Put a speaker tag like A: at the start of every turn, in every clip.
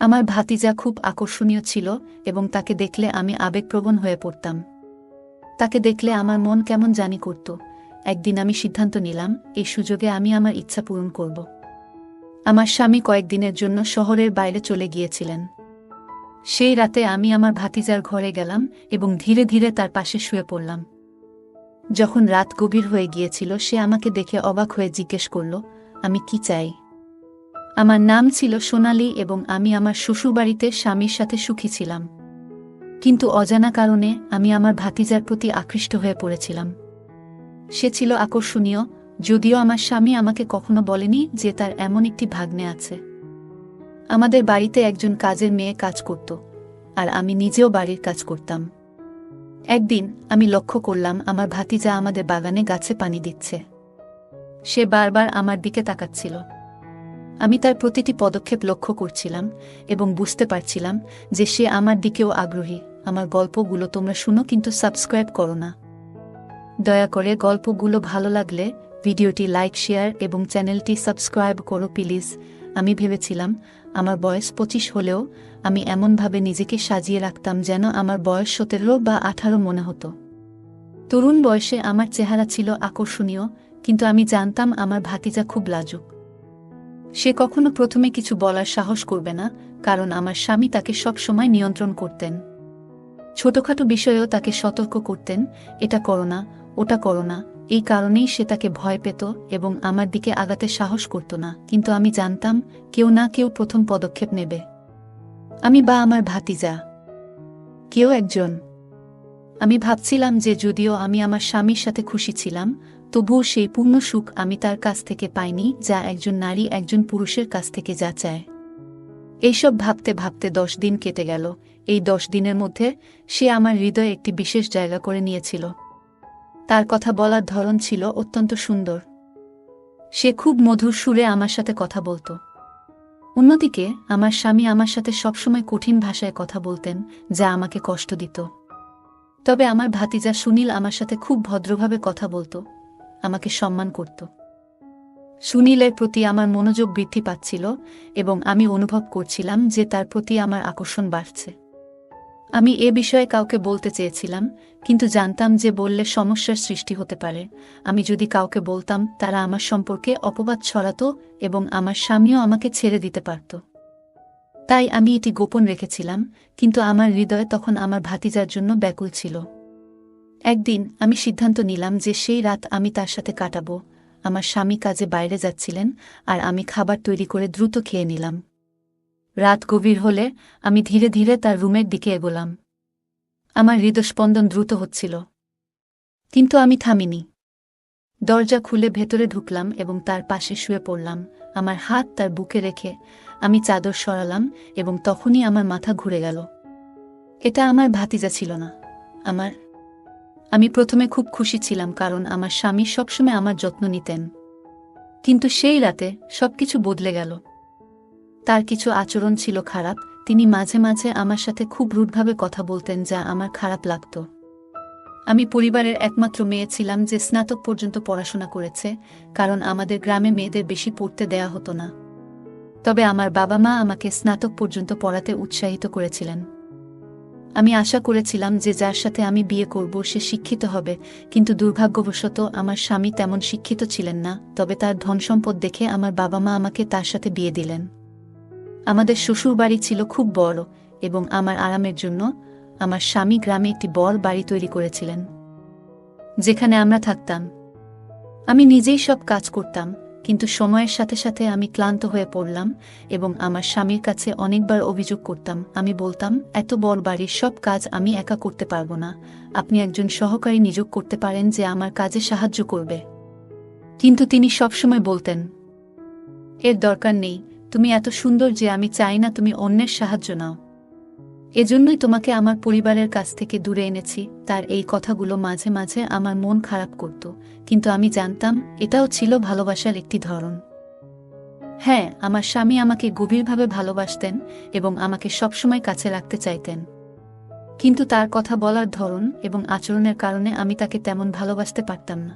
A: আমার ভাতিজা খুব আকর্ষণীয় ছিল এবং তাকে দেখলে আমি আবেগপ্রবণ হয়ে পড়তাম। তাকে দেখলে আমার মন কেমন জানি করত। একদিন আমি সিদ্ধান্ত নিলাম, এই সুযোগে আমি আমার ইচ্ছা পূরণ করব। আমার স্বামী কয়েকদিনের জন্য শহরের বাইরে চলে গিয়েছিলেন। সেই রাতে আমি আমার ভাতিজার ঘরে গেলাম এবং ধীরে ধীরে তার পাশে শুয়ে পড়লাম। যখন রাত গভীর হয়ে গিয়েছিল, সে আমাকে দেখে অবাক হয়ে জিজ্ঞেস করল, আমি কি চাই? আমার নাম ছিল সোনালি এবং আমি আমার শ্বশুরবাড়িতে স্বামীর সাথে সুখী ছিলাম। কিন্তু অজানা কারণে আমি আমার ভাতিজার প্রতি আকৃষ্ট হয়ে পড়েছিলাম। সে ছিল আকর্ষণীয়, যদিও আমার স্বামী আমাকে কখনো বলেনি যে তার এমন একটি ভাগ্নে আছে। আমাদের বাড়িতে একজন কাজের মেয়ে কাজ করত, আর আমি নিজেও বাড়ির কাজ করতাম। একদিন আমি লক্ষ্য করলাম আমার ভাতিজা আমাদের বাগানে গাছে পানি দিচ্ছে। সে বারবার আমার দিকে তাকাচ্ছিল। আমি তার প্রতিটি পদক্ষেপ লক্ষ্য করছিলাম এবং বুঝতে পারছিলাম যে সে আমার দিকেও আগ্রহী। আমার গল্পগুলো তোমরা শুনো কিন্তু সাবস্ক্রাইব করো না। দয়া করে গল্পগুলো ভালো লাগলে ভিডিওটি লাইক, শেয়ার এবং চ্যানেলটি সাবস্ক্রাইব করো প্লিজ। আমি ভেবেছিলাম আমার বয়স পঁচিশ হলেও আমি এমনভাবে নিজেকে সাজিয়ে রাখতাম যেন আমার বয়স সতেরো বা আঠারো মনে হতো। তরুণ বয়সে আমার চেহারা ছিল আকর্ষণীয়, কিন্তু আমি জানতাম আমার ভাতিজা খুব লাজুক। সে কখনো প্রথমে কিছু বলার সাহস করবে না, কারণ আমার স্বামী তাকে সব সময় নিয়ন্ত্রণ করতেন। ছোটখাটো বিষয়েও তাকে সতর্ক করতেন, এটা করো না, ওটা করো না। এই কারণেই সে তাকে ভয় পেত এবং আমার দিকে আগাতে সাহস করত না, কিন্তু আমি জানতাম, কেউ না কেউ প্রথম পদক্ষেপ নেবে। আমি বা আমার ভাতিজা। কেউ একজন। আমি ভাবছিলাম যে যদিও আমি আমার স্বামীর সাথে খুশি ছিলাম তবুও সেই পূর্ণ সুখ আমি তার কাছ থেকে পাইনি, যা একজন নারী একজন পুরুষের কাছ থেকে যা চায়। এইসব ভাবতে ভাবতে দশ দিন কেটে গেল। এই দশ দিনের মধ্যে সে আমার হৃদয়ে একটি বিশেষ জায়গা করে নিয়েছিল। তার কথা বলার ধরন ছিল অত্যন্ত সুন্দর। সে খুব মধুর সুরে আমার সাথে কথা বলতো। অন্যদিকে, আমার স্বামী আমার সাথে সবসময় কঠিন ভাষায় কথা বলতেন, যা আমাকে কষ্ট দিত। তবে আমার ভাতিজা সুনীল আমার সাথে খুব ভদ্রভাবে কথা বলতো। আমাকে সম্মান করত। সুনীলের প্রতি আমার মনোযোগ বৃদ্ধি পাচ্ছিল এবং আমি অনুভব করছিলাম যে তার প্রতি আমার আকর্ষণ বাড়ছে। আমি এ বিষয়ে কাউকে বলতে চেয়েছিলাম, কিন্তু জানতাম যে বললে সমস্যার সৃষ্টি হতে পারে। আমি যদি কাউকে বলতাম, তারা আমার সম্পর্কে অপবাদ ছড়াত এবং আমার স্বামীও আমাকে ছেড়ে দিতে পারত। তাই আমি এটি গোপন রেখেছিলাম, কিন্তু আমার হৃদয় তখন আমার ভাতিজার জন্য ব্যাকুল ছিল। একদিন আমি সিদ্ধান্ত নিলাম যে সেই রাত আমি তার সাথে কাটাবো। আমার স্বামী কাজে বাইরে যাচ্ছিলেন আর আমি খাবার তৈরি করে দ্রুত খেয়ে নিলাম। রাত গভীর হলে আমি ধীরে ধীরে তার রুমের দিকে এগোলাম। আমার হৃদস্পন্দন দ্রুত হচ্ছিল। কিন্তু আমি থামিনি। দরজা খুলে ভেতরে ঢুকলাম এবং তার পাশে শুয়ে পড়লাম। আমার হাত তার বুকে রেখে আমি চাদর সরালাম এবং তখনই আমার মাথা ঘুরে গেল। এটা আমার ভাতিজা ছিল না। আমার আমি প্রথমে খুব খুশি ছিলাম কারণ আমার স্বামী সবসময় আমার যত্ন নিতেন। কিন্তু সেই রাতে সবকিছু বদলে গেল। তার কিছু আচরণ ছিল খারাপ, তিনি মাঝে মাঝে আমার সাথে খুব রুটভাবে কথা বলতেন যা আমার খারাপ লাগত। আমি পরিবারের একমাত্র মেয়ে ছিলাম যে স্নাতক পর্যন্ত পড়াশোনা করেছে, কারণ আমাদের গ্রামে মেয়েদের বেশি পড়তে দেয়া হতো না। তবে আমার বাবা মা আমাকে স্নাতক পর্যন্ত পড়াতে উৎসাহিত করেছিলেন। আমি আশা করেছিলাম যে যার সাথে আমি বিয়ে করব সে শিক্ষিত হবে, কিন্তু দুর্ভাগ্যবশত আমার স্বামী তেমন শিক্ষিত ছিলেন না, তবে তার ধনসম্পদ দেখে আমার বাবা মা আমাকে তার সাথে বিয়ে দিলেন। আমাদের শ্বশুর বাড়ি ছিল খুব বড় এবং আমার আরামের জন্য আমার স্বামী গ্রামে একটি বড় বাড়ি তৈরি করেছিলেন, যেখানে আমরা থাকতাম। আমি নিজেই সব কাজ করতাম। কিন্তু সময়ের সাথে সাথে আমি ক্লান্ত হয়ে পড়লাম এবং আমার স্বামীর কাছে অনেকবার অভিযোগ করতাম। আমি বলতাম, এত বড় বাড়ির সব কাজ আমি একা করতে পারব না। আপনি একজন সহকারী নিযোগ করতে পারেন যে আমার কাজে সাহায্য করবে। কিন্তু তিনি সবসময় বলতেন, এর দরকার নেই। তুমি এত সুন্দর যে আমি চাই না তুমি অন্যের সাহায্য নাও। এজন্যই তোমাকে আমার পরিবারের কাছ থেকে দূরে এনেছি, তার এই কথাগুলো মাঝে মাঝে আমার মন খারাপ করত, কিন্তু আমি জানতাম এটাও ছিল ভালোবাসার একটি ধরন। হ্যাঁ আমার স্বামী আমাকে গভীরভাবে ভালোবাসতেন এবং আমাকে সবসময় কাছে রাখতে চাইতেন। কিন্তু তার কথা বলার ধরন এবং আচরণের কারণে আমি তাকে তেমন ভালোবাসতে পারতাম না।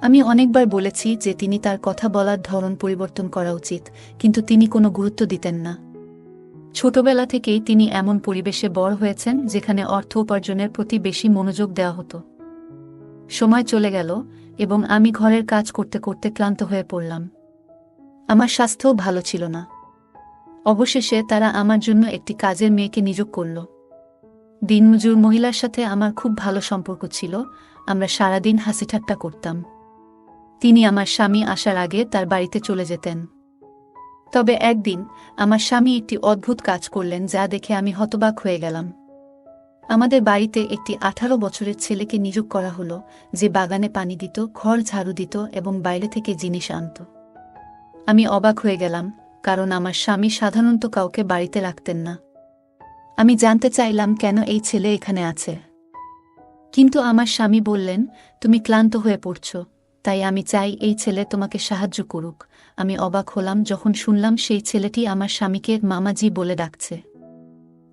A: আমি অনেকবার বলেছি যে তিনি তার কথা বলার ধরন পরিবর্তন করা উচিত, কিন্তু তিনি কোনো গুরুত্ব দিতেন না। ছোটবেলা থেকেই তিনি এমন পরিবেশে বড় হয়েছেন যেখানে অর্থ উপার্জনের প্রতি বেশি মনোযোগ দেওয়া হতো। সময় চলে গেল এবং আমি ঘরের কাজ করতে করতে ক্লান্ত হয়ে পড়লাম। আমার স্বাস্থ্যও ভালো ছিল না। অবশেষে তারা আমার জন্য একটি কাজের মেয়েকে নিযোগ করল। দিনমজুর মহিলার সাথে আমার খুব ভালো সম্পর্ক ছিল, আমরা সারাদিন হাসিঠাট্টা করতাম। তিনি আমার স্বামী আসার আগে তার বাড়িতে চলে যেতেন। তবে একদিন আমার স্বামী একটি অদ্ভুত কাজ করলেন যা দেখে আমি হতবাক হয়ে গেলাম। আমাদের বাড়িতে একটি আঠারো বছরের ছেলেকে নিযোগ করা হলো, যে বাগানে পানি দিত ঘর ঝাড়ু দিত এবং বাইরে থেকে জিনিস আনত। আমি অবাক হয়ে গেলাম, কারণ আমার স্বামী সাধারণত কাউকে বাড়িতে রাখতেন না। আমি জানতে চাইলাম কেন এই ছেলে এখানে আছে। কিন্তু আমার স্বামী বললেন, তুমি ক্লান্ত হয়ে পড়ছ, তাই আমি চাই এই ছেলে তোমাকে সাহায্য করুক আমি অবাক হলাম যখন শুনলাম সেই ছেলেটি আমার স্বামীকে মামাজি বলে ডাকছে।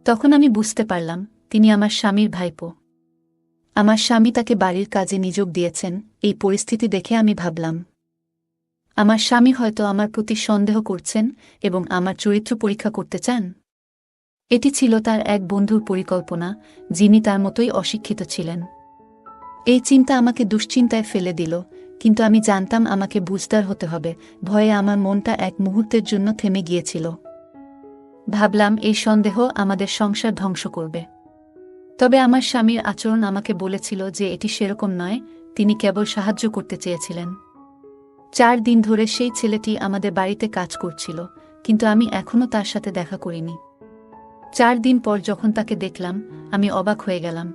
A: তখন আমি বুঝতে পারলাম, তিনি আমার স্বামীর ভাইপো। আমার স্বামী তাকে বাড়ির কাজে নিযোগ দিয়েছেন, এই পরিস্থিতি দেখে আমি ভাবলাম। আমার স্বামী হয়তো আমার প্রতি সন্দেহ করছেন এবং আমার চরিত্র পরীক্ষা করতে চান। এটি ছিল তার এক বন্ধুর পরিকল্পনা, যিনি তার মতোই অশিক্ষিত ছিলেন। এই চিন্তা আমাকে দুশ্চিন্তায় ফেলে দিল কিন্তু আমি জানতাম আমাকে বুঝদার হতে হবে। ভয়ে আমার মনটা এক মুহূর্তের জন্য থেমে গিয়েছিল। ভাবলাম, এই সন্দেহ আমাদের সংসার ধ্বংস করবে। তবে আমার স্বামীর আচরণ আমাকে বলেছিল যে এটি সেরকম নয়, তিনি কেবল সাহায্য করতে চেয়েছিলেন। চার দিন ধরে সেই ছেলেটি আমাদের বাড়িতে কাজ করছিল, কিন্তু আমি এখনও তার সাথে দেখা করিনি। চার দিন পর যখন তাকে দেখলাম, আমি অবাক হয়ে গেলাম।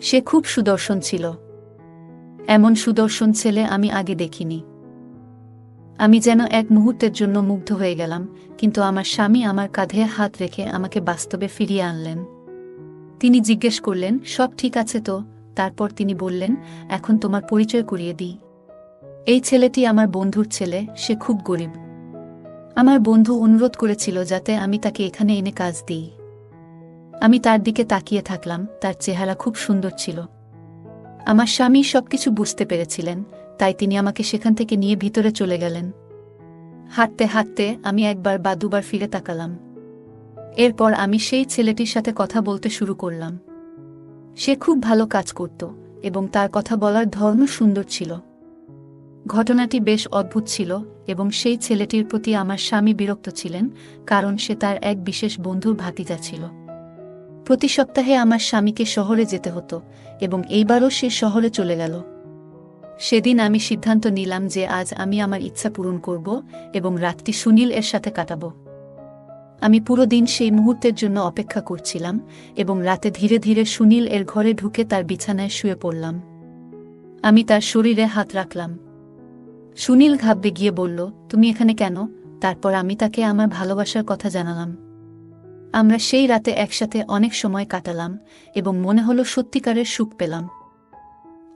A: সে খুব সুদর্শন ছিল। এমন সুদর্শন ছেলে আমি আগে দেখিনি। আমি যেন এক মুহূর্তের জন্য মুগ্ধ হয়ে গেলাম, কিন্তু আমার স্বামী আমার কাঁধে হাত রেখে আমাকে বাস্তবে ফিরিয়ে আনলেন। তিনি জিজ্ঞেস করলেন, সব ঠিক আছে তো? তারপর তিনি বললেন, এখন তোমার পরিচয় করিয়ে দিই। এই ছেলেটি আমার বন্ধুর ছেলে, সে খুব গরিব। আমার বন্ধু অনুরোধ করেছিল যাতে আমি তাকে এখানে এনে কাজ দিই। আমি তার দিকে তাকিয়ে থাকলাম, তার চেহারা খুব সুন্দর ছিল। আমার স্বামী সবকিছু বুঝতে পেরেছিলেন, তাই তিনি আমাকে সেখান থেকে নিয়ে ভিতরে চলে গেলেন। হাঁটতে হাঁটতে আমি একবার বা দুবার ফিরে তাকালাম। এরপর আমি সেই ছেলেটির সাথে কথা বলতে শুরু করলাম। সে খুব ভালো কাজ করত এবং তার কথা বলার ধর্ম সুন্দর ছিল। ঘটনাটি বেশ অদ্ভুত ছিল এবং সেই ছেলেটির প্রতি আমার স্বামী বিরক্ত ছিলেন, কারণ সে তার এক বিশেষ বন্ধুর ভাতিজা ছিল। প্রতি সপ্তাহে আমার স্বামীকে শহরে যেতে হতো এবং এইবারও সে শহরে চলে গেল। সেদিন আমি সিদ্ধান্ত নিলাম যে আজ আমি আমার ইচ্ছা পূরণ করব এবং রাতটি সুনীল এর সাথে কাটাব। আমি পুরো দিন সেই মুহূর্তের জন্য অপেক্ষা করছিলাম এবং রাতে ধীরে ধীরে সুনীল এর ঘরে ঢুকে তার বিছানায় শুয়ে পড়লাম। আমি তার শরীরে হাত রাখলাম। সুনীল ঘাবড়ে গিয়ে বলল, তুমি এখানে কেন? তারপর আমি তাকে আমার ভালোবাসার কথা জানালাম। আমরা সেই রাতে একসাথে অনেক সময় কাটালাম এবং মনে হলো সত্যিকারের সুখ পেলাম।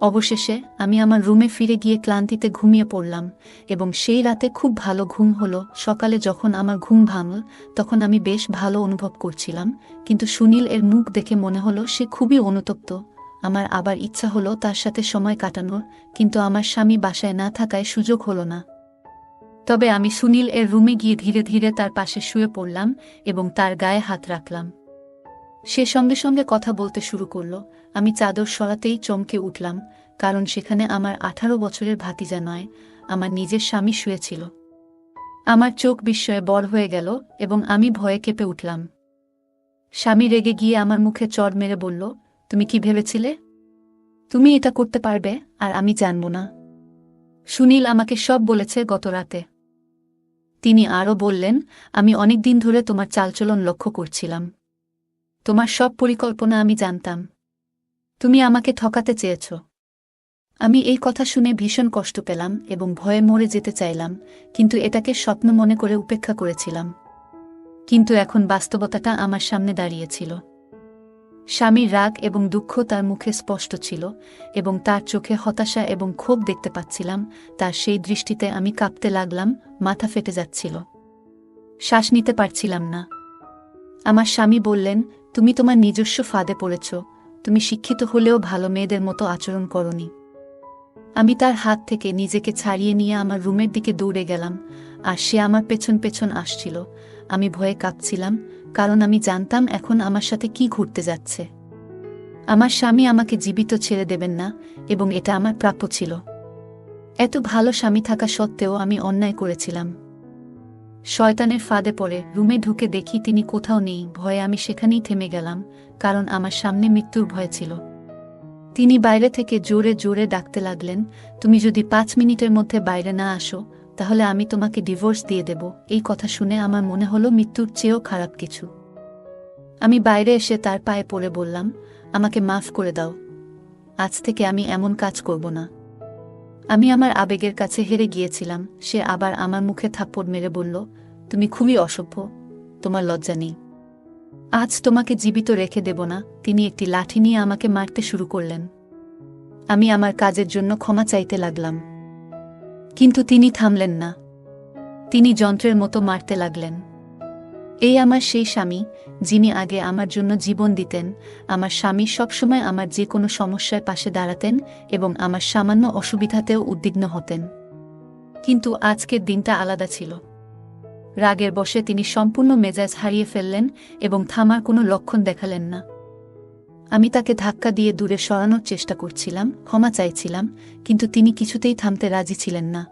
A: অবশেষে আমি আমার রুমে ফিরে গিয়ে ক্লান্তিতে ঘুমিয়ে পড়লাম এবং সেই রাতে খুব ভালো ঘুম হলো। সকালে যখন আমার ঘুম ভাঙল, তখন আমি বেশ ভালো অনুভব করছিলাম, কিন্তু সুনীল এর মুখ দেখে মনে হলো সে খুবই অনুতপ্ত। আমার আবার ইচ্ছা হলো তার সাথে সময় কাটানোর, কিন্তু আমার স্বামী বাসায় না থাকায় সুযোগ হলো না। তবে আমি সুনীল এর রুমে গিয়ে ধীরে ধীরে তার পাশে শুয়ে পড়লাম এবং তার গায়ে হাত রাখলাম। সে সঙ্গে সঙ্গে কথা বলতে শুরু করল। আমি চাদর সরাতেই চমকে উঠলাম, কারণ সেখানে আমার আঠারো বছরের ভাতিজা নয়, আমার নিজের স্বামী শুয়েছিল। আমার চোখ বিস্ময়ে বড় হয়ে গেল এবং আমি ভয়ে কেঁপে উঠলাম। স্বামী রেগে গিয়ে আমার মুখে চড় মেরে বলল, তুমি কি ভেবেছিলে? তুমি এটা করতে পারবে, আর আমি জানব না। সুনীল আমাকে সব বলেছে গত রাতে। তিনি আরও বললেন, আমি অনেক দিন ধরে তোমার চালচলন লক্ষ্য করছিলাম। তোমার সব পরিকল্পনা আমি জানতাম। তুমি আমাকে ঠকাতে চেয়েছ। আমি এই কথা শুনে ভীষণ কষ্ট পেলাম এবং ভয়ে মরে যেতে চাইলাম, কিন্তু এটাকে স্বপ্ন মনে করে উপেক্ষা করেছিলাম। কিন্তু এখন বাস্তবতাটা আমার সামনে দাঁড়িয়েছিল। স্বামীর রাগ এবং দুঃখ তার মুখে স্পষ্ট ছিল, এবং তার চোখে হতাশা এবং ক্ষোভ দেখতে পাচ্ছিলাম, তার সেই দৃষ্টিতে আমি কাঁপতে লাগলাম, মাথা ফেটে যাচ্ছিল। শ্বাস নিতে পারছিলাম না। আমার স্বামী বললেন, তুমি তোমার নিজস্ব ফাঁদে পড়েছ, তুমি শিক্ষিত হলেও ভালো মেয়েদের মতো আচরণ করনি। আমি তার হাত থেকে নিজেকে ছাড়িয়ে নিয়ে আমার রুমের দিকে দৌড়ে গেলাম, আর সে আমার পেছন পেছন আসছিল। আমি ভয়ে কাঁপছিলাম কারণ আমি জানতাম এখন আমার সাথে কি ঘুরতে যাচ্ছে। আমার স্বামী আমাকে জীবিত ছেড়ে দেবেন না, এবং এটা আমার প্রাপ্য ছিল। এত ভালো স্বামী থাকা সত্ত্বেও আমি অন্যায় করেছিলাম। শয়তানের ফাঁদে পড়ে রুমে ঢুকে দেখি তিনি কোথাও নেই, ভয়ে আমি সেখানেই থেমে গেলাম, কারণ আমার সামনে মৃত্যুর ভয় ছিল। তিনি বাইরে থেকে জোরে জোরে ডাকতে লাগলেন, তুমি যদি পাঁচ মিনিটের মধ্যে বাইরে না আসো তাহলে আমি তোমাকে ডিভোর্স দিয়ে দেব। এই কথা শুনে আমার মনে হলো মৃত্যুর চেয়েও খারাপ কিছু। আমি বাইরে এসে তার পায়ে পড়ে বললাম, আমাকে মাফ করে দাও। আজ থেকে আমি এমন কাজ করব না। আমি আমার আবেগের কাছে হেরে গিয়েছিলাম। সে আবার আমার মুখে থাপ্পড় মেরে বলল, তুমি খুবই অসভ্য। তোমার লজ্জা নেই। আজ তোমাকে জীবিত রেখে দেব না। তিনি একটি লাঠি নিয়ে আমাকে মারতে শুরু করলেন। আমি আমার কাজের জন্য ক্ষমা চাইতে লাগলাম। কিন্তু তিনি থামলেন না। তিনি যন্ত্রের মতো মারতে লাগলেন। এই আমার সেই স্বামী, যিনি আগে আমার জন্য জীবন দিতেন, আমার স্বামী সবসময় আমার যে কোনো সমস্যায় পাশে দাঁড়াতেন এবং আমার সামান্য অসুবিধাতেও উদ্বিগ্ন হতেন। কিন্তু আজকের দিনটা আলাদা ছিল। রাগের বসে তিনি সম্পূর্ণ মেজাজ হারিয়ে ফেললেন এবং থামার কোনো লক্ষণ দেখালেন না। আমি তাকে ধাক্কা দিয়ে দূরে সরানোর চেষ্টা করছিলাম, ক্ষমা চাইছিলাম, কিন্তু তিনি কিছুতেই থামতে রাজি ছিলেন না।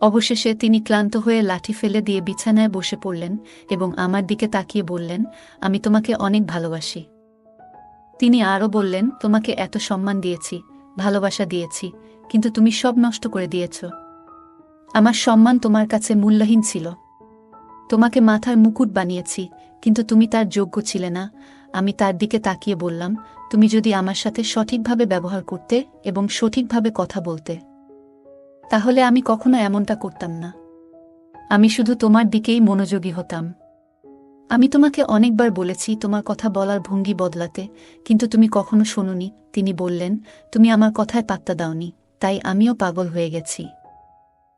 A: অবশেষে তিনি ক্লান্ত হয়ে লাঠি ফেলে দিয়ে বিছানায় বসে পড়লেন এবং আমার দিকে তাকিয়ে বললেন, আমি তোমাকে অনেক ভালোবাসি। তিনি আরও বললেন, তোমাকে এত সম্মান দিয়েছি, ভালোবাসা দিয়েছি, কিন্তু তুমি সব নষ্ট করে দিয়েছ। আমার সম্মান তোমার কাছে মূল্যহীন ছিল। তোমাকে মাথার মুকুট বানিয়েছি, কিন্তু তুমি তার যোগ্য ছিলে না। আমি তার দিকে তাকিয়ে বললাম, তুমি যদি আমার সাথে সঠিকভাবে ব্যবহার করতে এবং সঠিকভাবে কথা বলতে, তাহলে আমি কখনো এমনটা করতাম না। আমি শুধু তোমার দিকেই মনোযোগী হতাম। আমি তোমাকে অনেকবার বলেছি তোমার কথা বলার ভঙ্গি বদলাতে, কিন্তু তুমি কখনো শোনোনি। তিনি বললেন, তুমি আমার কথায় পাত্তা দাওনি, তাই আমিও পাগল হয়ে গেছি।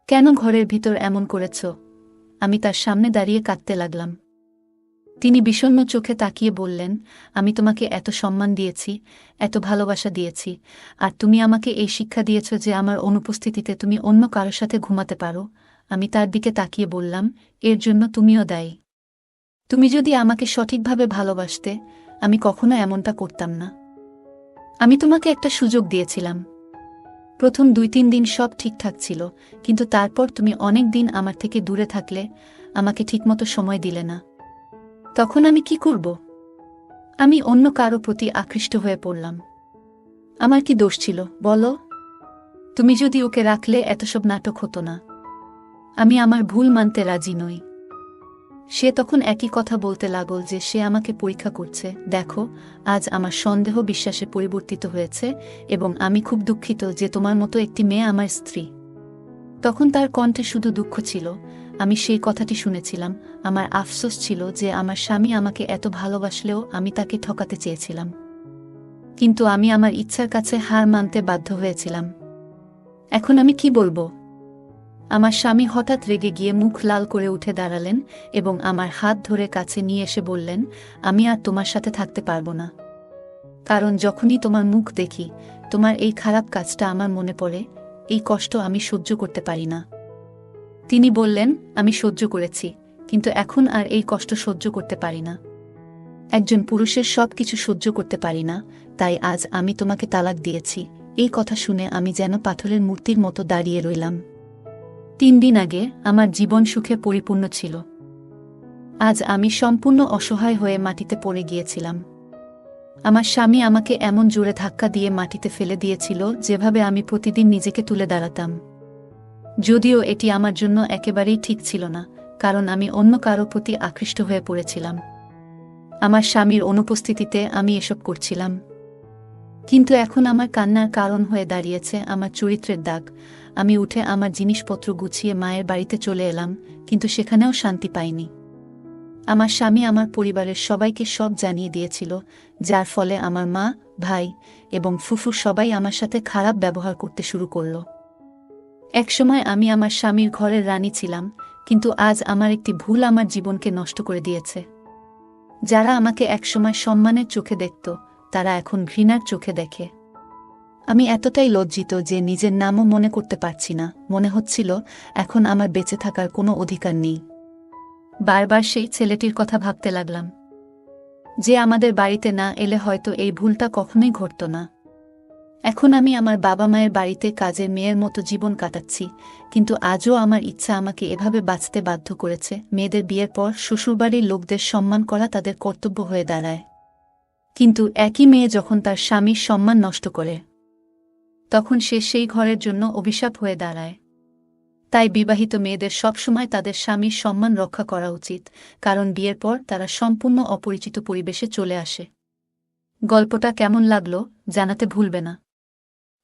A: কেন ঘরের ভিতর এমন করেছ? আমি তার সামনে দাঁড়িয়ে কাঁদতে লাগলাম। তিনি বিষণ্ন চোখে তাকিয়ে বললেন, আমি তোমাকে এত সম্মান দিয়েছি, এত ভালোবাসা দিয়েছি, আর তুমি আমাকে এই শিক্ষা দিয়েছ যে আমার অনুপস্থিতিতে তুমি অন্য কারোর সাথে ঘুমাতে পারো। আমি তার দিকে তাকিয়ে বললাম, এর জন্য তুমিও দায়ী। তুমি যদি আমাকে সঠিকভাবে ভালোবাসতে, আমি কখনো এমনটা করতাম না। আমি তোমাকে একটা সুযোগ দিয়েছিলাম। প্রথম দুই তিন দিন সব ঠিকঠাক ছিল, কিন্তু তারপর তুমি অনেক দিন আমার থেকে দূরে থাকলে, আমাকে ঠিকমতো সময় দিলে না। তখন আমি কি করব? আমি অন্য কারও প্রতি আকৃষ্ট হয়ে পড়লাম। আমার কি দোষ ছিল? বলো। তুমি যদি ওকে রাখলে এত সব নাটক হতো না। আমি আমার ভুল মানতে রাজি নই। সে তখন একই কথা বলতে লাগল যে সে আমাকে পরীক্ষা করছে। দেখো, আজ আমার সন্দেহ বিশ্বাসে পরিবর্তিত হয়েছে এবং আমি খুব দুঃখিত যে তোমার মতো একটি মেয়ে আমার স্ত্রী। তখন তার কণ্ঠে শুধু দুঃখ ছিল। আমি সেই কথাটি শুনেছিলাম। আমার আফসোস ছিল যে আমার স্বামী আমাকে এত ভালোবাসলেও আমি তাকে ঠকাতে চেয়েছিলাম। কিন্তু আমি আমার ইচ্ছার কাছে হার মানতে বাধ্য হয়েছিলাম। এখন আমি কি বলব? আমার স্বামী হঠাৎ রেগে গিয়ে মুখ লাল করে উঠে দাঁড়ালেন এবং আমার হাত ধরে কাছে নিয়ে এসে বললেন, আমি আর তোমার সাথে থাকতে পারব না। কারণ যখনই তোমার মুখ দেখি, তোমার এই খারাপ কাজটা আমার মনে পড়ে, এই কষ্ট আমি সহ্য করতে পারি না। তিনি বললেন, আমি সহ্য করেছি, কিন্তু এখন আর এই কষ্ট সহ্য করতে পারি না। একজন পুরুষের সব কিছু সহ্য করতে পারি না, তাই আজ আমি তোমাকে তালাক দিয়েছি। এই কথা শুনে আমি যেন পাথরের মূর্তির মতো দাঁড়িয়ে রইলাম। তিন দিন আগে আমার জীবন সুখে পরিপূর্ণ ছিল। আজ আমি সম্পূর্ণ অসহায় হয়ে মাটিতে পড়ে গিয়েছিলাম। আমার স্বামী আমাকে এমন জোরে ধাক্কা দিয়ে মাটিতে ফেলে দিয়েছিল, যেভাবে আমি প্রতিদিন নিজেকে তুলে দাঁড়াতাম। যদিও এটি আমার জন্য একেবারেই ঠিক ছিল না, কারণ আমি অন্য কারও প্রতি আকৃষ্ট হয়ে পড়েছিলাম। আমার স্বামীর অনুপস্থিতিতে আমি এসব করছিলাম। কিন্তু এখন আমার কান্নার কারণ হয়ে দাঁড়িয়েছে আমার চরিত্রের দাগ। আমি উঠে আমার জিনিসপত্র গুছিয়ে মায়ের বাড়িতে চলে এলাম, কিন্তু সেখানেও শান্তি পাইনি। আমার স্বামী আমার পরিবারের সবাইকে সব জানিয়ে দিয়েছিল, যার ফলে আমার মা, ভাই এবং ফুফু সবাই আমার সাথে খারাপ ব্যবহার করতে শুরু করল। একসময় আমি আমার স্বামীর ঘরের রানী ছিলাম, কিন্তু আজ আমার একটি ভুল আমার জীবনকে নষ্ট করে দিয়েছে। যারা আমাকে একসময় সম্মানের চোখে দেখত, তারা এখন ঘৃণার চোখে দেখে। আমি এতটাই লজ্জিত যে নিজের নামও মনে করতে পারছি না, মনে হচ্ছিল এখন আমার বেঁচে থাকার কোনো অধিকার নেই। বারবার সেই ছেলেটির কথা ভাবতে লাগলাম। যে আমাদের বাড়িতে না এলে হয়তো এই ভুলটা কখনোই ঘটত না। এখন আমি আমার বাবা মায়ের বাড়িতে কাজের মেয়ের মতো জীবন কাটাচ্ছি, কিন্তু আজও আমার ইচ্ছা আমাকে এভাবে বাঁচতে বাধ্য করেছে। মেয়েদের বিয়ের পর শ্বশুরবাড়ির লোকদের সম্মান করা তাদের কর্তব্য হয়ে দাঁড়ায়। কিন্তু একই মেয়ে যখন তার স্বামীর সম্মান নষ্ট করে, তখন সে সেই ঘরের জন্য অভিশাপ হয়ে দাঁড়ায়। তাই বিবাহিত মেয়েদের সবসময় তাদের স্বামীর সম্মান রক্ষা করা উচিত, কারণ বিয়ের পর তারা সম্পূর্ণ অপরিচিত পরিবেশে চলে আসে। গল্পটা কেমন লাগল জানাতে ভুলবে না।